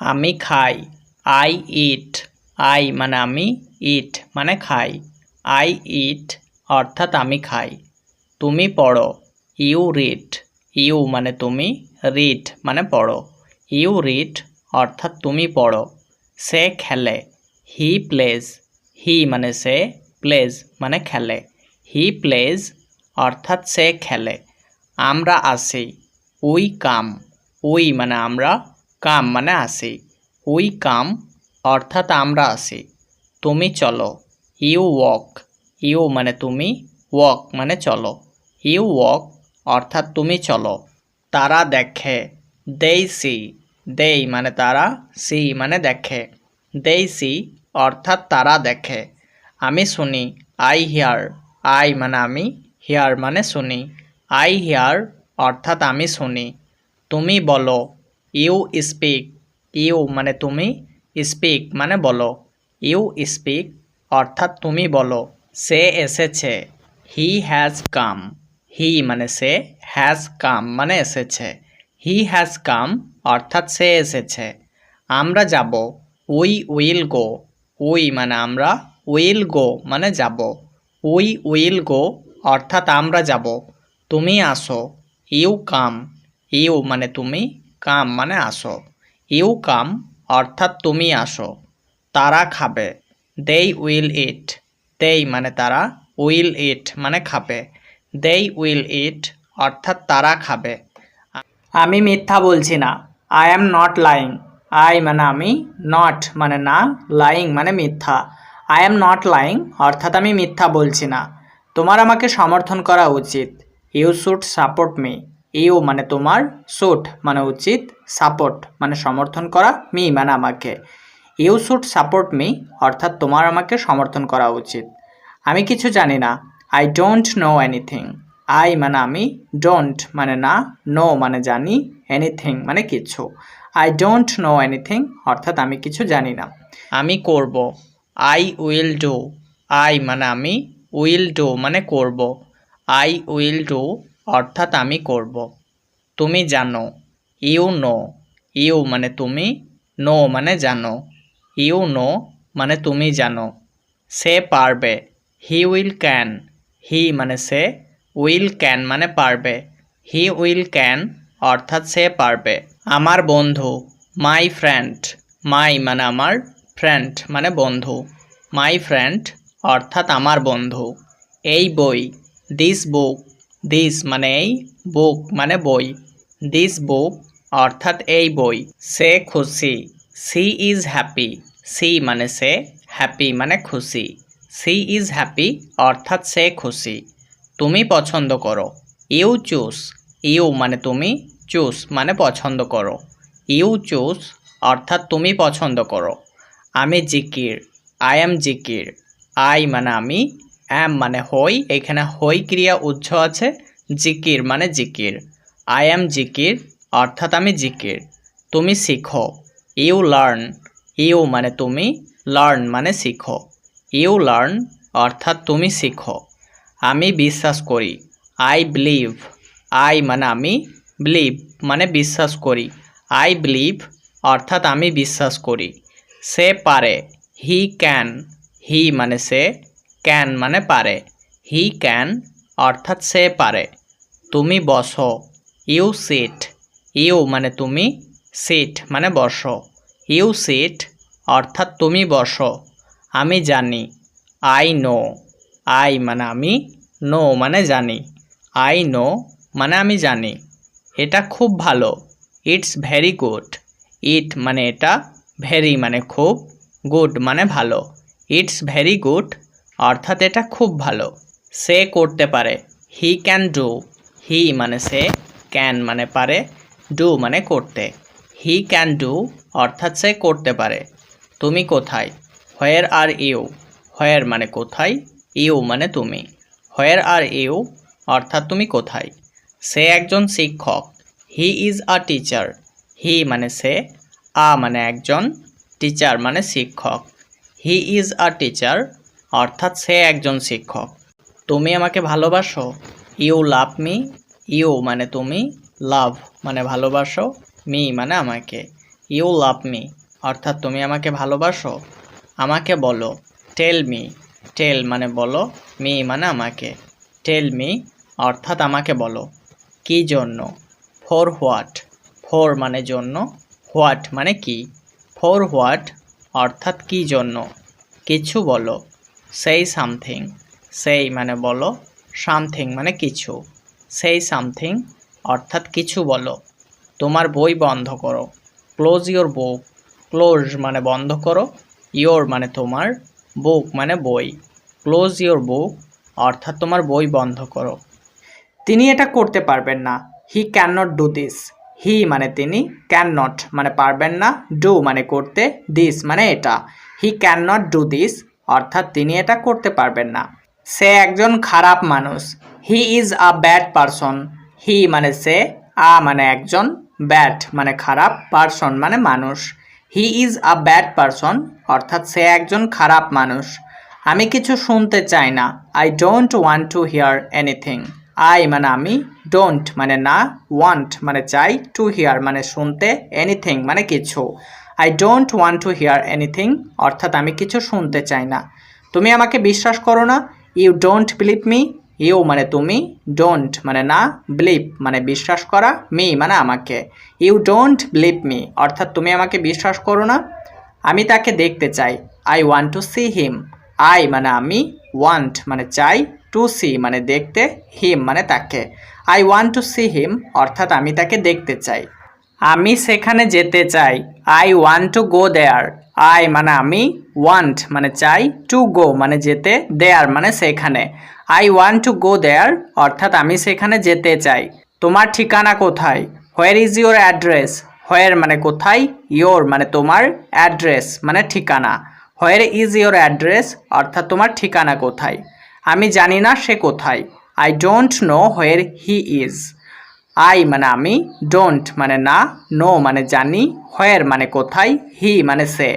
আমি খাই। I it I মানে আমি ইট মানে খাই। আই ইট অর্থাৎ আমি খাই। তুমি পড়ো। ইউ রিড ইউ মানে তুমি রিড মানে পড়ো। ইউ রিড অর্থাৎ তুমি পড়ো। সে খেলে। হি প্লেজ হি মানে সে প্লেজ মানে খেলে। হি প্লেজ অর্থাৎ সে খেলে। আমরা আসি। উই কাম উই মানে আমরা কাম মানে আসি উই কাম অর্থাৎ আমরা আসি তুমি চলো। ইউ ওয়াক ইউ মানে তুমি ওয়াক মানে চলো। ইউ ওয়াক অর্থাৎ তুমি চলো। তারা দেখে। দেই সি দেই মানে তারা সি মানে দেখে। দেই সি অর্থাৎ তারা দেখে। আমি শুনি। আই হিয়ার আই মানে আমি হিয়ার মানে শুনি। আই হিয়ার অর্থাৎ আমি শুনি। তুমি বলো। ইউ স্পিক, ইউ মানে তুমি, স্পিক মানে বলো। ইউ স্পিক অর্থাৎ তুমি বলো, সে এসেছে, হি হ্যাজ কাম। হি মানে সে, হ্যাজ কাম মানে এসেছে, হি হ্যাজ কাম অর্থাৎ সে এসেছে। আমরা যাব, উই উইল গো, উই মানে আমরা, উইল গো মানে যাব, উই উইল গো অর্থাৎ আমরা যাব, তুমি আসো, ইউ কাম, ইউ মানে তুমি কাম মানে আসো। ইউ কাম, অর্থাৎ তুমি আসো। তারা খাবে। দেই উইল ইট দেই মানে তারা উইল ইট মানে খাবে। দেই উইল ইট অর্থাৎ তারা খাবে। আমি মিথ্যা বলছি না। I am not lying I মানে আমি নট মানে না লাইং মানে মিথ্যা। আই অ্যাম নট লাইং অর্থাৎ আমি মিথ্যা বলছি না। তোমার আমাকে সমর্থন করা উচিত। You should support me you মানে তোমার শুড মানে উচিত সাপোর্ট মানে সমর্থন করা মি মানে আমাকে। ইউ শুড সাপোর্ট মি অর্থাৎ তোমার আমাকে সমর্থন করা উচিত। আমি কিছু জানি না। I don't know anything I মানে আমি ডোন্ট মানে না নো মানে জানি এনিথিং মানে কিছু। আই ডোন্ট নো এনিথিং অর্থাৎ আমি কিছু জানি না। আমি করব। আই উইল ডু আই মানে আমি উইল ডু মানে করব। আই উইল ডু অর্থাৎ আমি করব। তুমি জানো। You know. ইউ মানে তুমি, নো মানে জানো। ইউ নো মানে তুমি জানো। সে পারবে। He will can. হি মানে সে, উইল ক্যান মানে পারবে। হি উইল ক্যান অর্থাৎ সে পারবে। আমার বন্ধু, মাই ফ্রেন্ড। মাই মানে আমার ফ্রেন্ড মানে বন্ধু। মাই ফ্রেন্ড অর্থাৎ আমার বন্ধু। এই বই, দিস বুক দিস মানে এই বুক মানে বই। দিস বুক অর্থাৎ এই বই। সে খুশি। সি ইজ হ্যাপি সি মানে সে হ্যাপি মানে খুশি। সি ইজ হ্যাপি অর্থাৎ সে খুশি। তুমি পছন্দ করো। ইউ চুজ ইউ মানে তুমি চুজ মানে পছন্দ করো। ইউ চুজ অর্থাৎ তুমি পছন্দ করো। আমি জিকির। আই এম জিকির। আই মানে আমি অ্যাম মানে হই, এখানে হই ক্রিয়া উচ্চ আছে, জিকির মানে জিকির। আই অ্যাম জিকির, অর্থাৎ আমি জিকির। তুমি শিখো। ইউ লার্ন ইউ মানে তুমি লার্ন মানে শিখো। ইউ লার্ন অর্থাৎ তুমি শিখো। আমি বিশ্বাস করি। আই বিলিভ আই মানে আমি বিলিভ মানে বিশ্বাস করি। আই বিলিভ অর্থাৎ আমি বিশ্বাস করি। সে পারে। হি ক্যান হি মানে সে ক্যান মানে পারে। হি ক্যান অর্থাৎ সে পারে। তুমি বসো। ইউ সিট ইউ মানে তুমি সিট মানে বসো। ইউ সিট অর্থাৎ তুমি বসো। আমি জানি। আই নো আই মানে আমি নো মানে জানি। আই নো মানে আমি জানি। এটা খুব ভালো। ইটস ভেরি গুড ইট মানে এটা ভেরি মানে খুব গুড মানে ভালো। ইটস ভেরি গুড অর্থাৎ এটা খুব ভালো। সে করতে পারে। He can do. হি মানে সে ক্যান মানে পারে। ডু মানে করতে। হি ক্যান ডু অর্থাৎ সে করতে পারে। তুমি কোথায়? হোয়ার আর ইউ। হোয়ার মানে কোথায়? ইউ মানে তুমি। হোয়ার আর ইউ অর্থাৎ তুমি কোথায়? সে একজন শিক্ষক। He is a teacher. হি মানে সে। আ মানে একজন টিচার মানে শিক্ষক। He is a teacher. অর্থাৎ সে একজন শিক্ষক। তুমি আমাকে ভালোবাসো? You love me? ইউ মানে তুমি? লাভ মানে ভালোবাসো? মি মানে আমাকে। You love me. অর্থাৎ তুমি আমাকে ভালোবাসো? আমাকে বলো। Tell me. টেল মানে বলো। মি মানে আমাকে। টেল মি অর্থাৎ আমাকে বলো। কি জন্য? For what. ফর মানে জন্য। হোয়াট মানে কি? ফর হোয়াট অর্থাৎ কি জন্য? কিছু বলো। সেই সামথিং সেই মানে বলো সামথিং মানে কিছু। সেই সামথিং অর্থাৎ কিছু বলো। তোমার বই বন্ধ করো। ক্লোজ ইয়োর বুক ক্লোজ মানে বন্ধ করো। ইয়োর মানে তোমার বুক মানে বই। ক্লোজ ইয়োর বুক অর্থাৎ তোমার বই বন্ধ করো। তিনি এটা করতে পারবেন না। He can not do this he মানে তিনি ক্যান নট মানে পারবেন না। ডু মানে করতে। দিস মানে এটা। He can not do this অর্থাৎ তিনি এটা করতে পারবেন না। সে একজন খারাপ মানুষ। He is a bad person he মানে সে, আ মানে একজন ব্যাড মানে খারাপ পারসন মানে মানুষ। He is a bad person অর্থাৎ সে একজন খারাপ মানুষ। আমি কিছু শুনতে চাই না। I don't want to hear anything I মানে আমি ডোন্ট মানে না ওয়ান্ট মানে চাই টু হিয়ার মানে শুনতে এনিথিং মানে কিছু। I don't want to hear anything অর্থাৎ আমি কিছু শুনতে চাই না। তুমি আমাকে বিশ্বাস করো না? You don't believe me you মানে তুমি। ডোন্ট মানে না। বিলিভ মানে বিশ্বাস করা। মি মানে আমাকে। ইউ ডোন্ট বিলিভ মি অর্থাৎ তুমি আমাকে বিশ্বাস করো না। আমি তাকে দেখতে চাই। I want to see him I মানে আমি। ওয়ান্ট মানে চাই। টু সি মানে দেখতে। হিম মানে তাকে। I want to see him অর্থাৎ আমি তাকে দেখতে চাই। আমি সেখানে যেতে চাই। I want to go there I মানে আমি ওয়ান্ট মানে চাই টু গো মানে যেতে দেয়ার মানে সেখানে। I want to go there অর্থাৎ আমি সেখানে যেতে চাই। তোমার ঠিকানা কোথায়? Where is your address where মানে কোথায়? ইয়োর মানে তোমার অ্যাড্রেস মানে ঠিকানা। হোয়ার ইজ ইয়োর অ্যাড্রেস অর্থাৎ তোমার ঠিকানা কোথায়? আমি জানি না সে কোথায়। I don't know where he is I মানে আমি ডোন্ট মানে না নো মানে জানি হোয়ার মানে কোথায় হি মানে সে।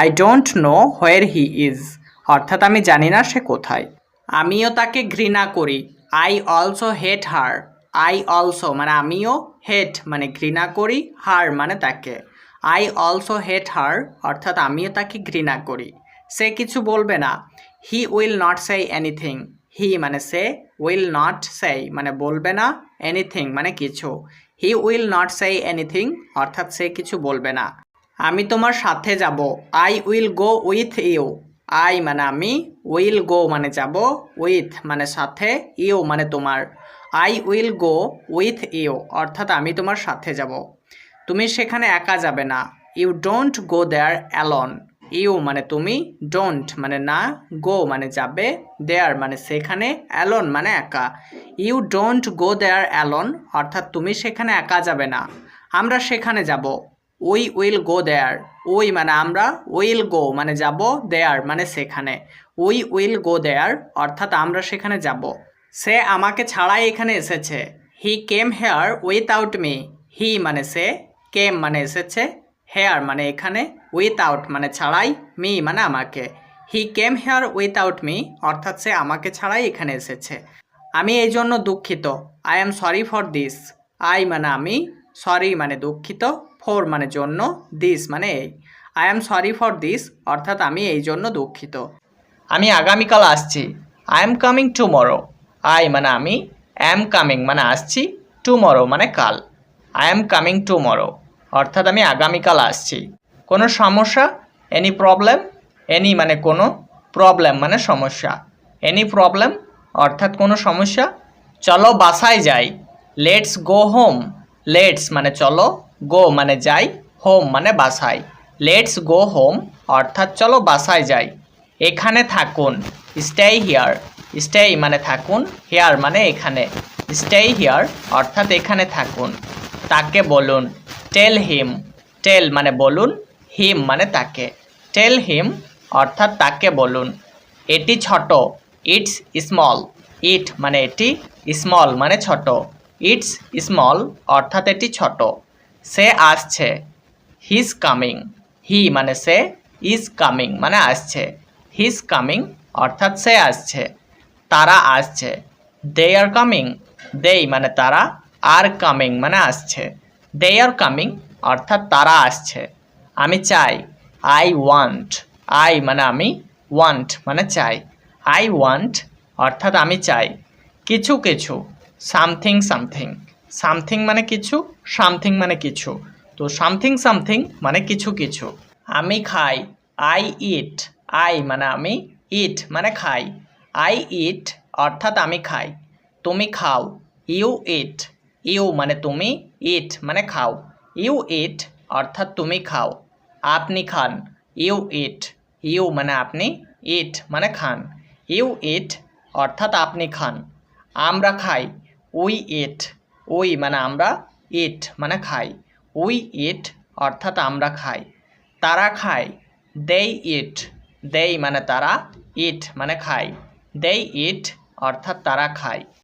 I don't know where he is অর্থাৎ আমি জানি না সে কোথায়। আমিও তাকে ঘৃণা করি। I also hate her I also মানে আমিও হেট মানে ঘৃণা করি হার মানে তাকে। আই অলসো হেট হার অর্থাৎ আমিও তাকে ঘৃণা করি। সে কিছু বলবে না। He will not say anything he মানে সে উইল নট সে মানে বলবে না এনিথিং মানে কিছু। He will not say anything অর্থাৎ সে কিছু বলবে না। আমি তোমার সাথে যাব। I will go with you I মানে আমি উইল গো মানে যাব উইথ মানে সাথে ইউ মানে তোমার। I will go with you অর্থাৎ আমি তোমার সাথে যাব। তুমি সেখানে একা যাবে না। You don't go there alone you মানে তুমি ডোন্ট মানে না গো মানে যাবে দেয়ার মানে সেখানে অ্যালন মানে একা। You don't go there alone অর্থাৎ তুমি সেখানে একা যাবে না। আমরা সেখানে যাব we will go there we মানে আমরা উইল গো মানে যাব দেয়ার মানে সেখানে। উই উইল গো দেয়ার অর্থাৎ আমরা সেখানে যাব। সে আমাকে ছাড়াই এখানে এসেছে। He came here without me he মানে সে কেম মানে এসেছে। হেয়ার মানে এখানে উইথআউট মানে ছাড়াই মি মানে আমাকে। He came here without me অর্থাৎ সে আমাকে ছাড়াই এখানে এসেছে। আমি এই জন্য দুঃখিত। I am sorry for this I মানে আমি সরি মানে দুঃখিত। ফর মানে জন্য দিস মানে এই। I am sorry for this অর্থাৎ আমি এই জন্য দুঃখিত। আমি আগামীকাল আসছি। I am coming tomorrow I মানে আমি অ্যাম কামিং মানে আসছি টুমরো মানে কাল। আই এম কামিং টুমরো অর্থাৎ আমি আগামীকাল আসছি। কোনো সমস্যা? এনি প্রবলেম এনি মানে কোনো প্রবলেম মানে সমস্যা। এনি প্রবলেম অর্থাৎ কোনো সমস্যা? চলো বাসায় যাই। লেটস গো হোম লেটস মানে চলো গো মানে যাই। হোম মানে বাসায়। লেটস গো হোম অর্থাৎ চলো বাসায় যাই। এখানে থাকুন। স্টে হিয়ার স্টে মানে থাকুন। হেয়ার মানে এখানে। স্টে হিয়ার অর্থাৎ এখানে থাকুন। তাকে বলুন। টেল হিম টেল মানে বলুন হিম মানে তাকে। টেল হিম অর্থাৎ তাকে বলুন। এটি ছোট ইটস স্মল ইট মানে এটি স্মল মানে ছোট। ইটস স্মল অর্থাৎ এটি ছোট। সে আসছে। হিজ কামিং হি মানে সে ইজ কামিং মানে আসছে। হিজ কামিং অর্থাৎ সে আসছে। তারা আসছে। দে আর কামিং দেই মানে তারা আর কামিং মানে আসছে। দে আর কামিং অর্থাৎ তারা আসছে। আমি চাই আই ওয়ান্ট আই মানে আমি ওয়ান্ট মানে চাই। আই ওয়ান্ট অর্থাৎ আমি চাই। কিছু কিছু সামথিং সামথিং সামথিং মানে কিছু সামথিং মানে কিছু। তো সামথিং সামথিং মানে কিছু কিছু। আমি খাই আই ইট আই মানে আমি ইট মানে খাই। আই ইট অর্থাৎ আমি খাই। তুমি খাও ইউ ইট ইউ মানে তুমি ইট মানে খাও। ইউ ইট অর্থাৎ তুমি খাও। আপনি খান। ইউ ইট ইউ মানে আপনি ইট মানে খান। ইউ ইট অর্থাৎ আপনি খান। আমরা খাই। উই ইট উই মানে আমরা ইট মানে খাই। উই ইট অর্থাৎ আমরা খাই। তারা খায়। দেই ইট দেই মানে তারা ইট মানে খায়। দেই ইট অর্থাৎ তারা খায়।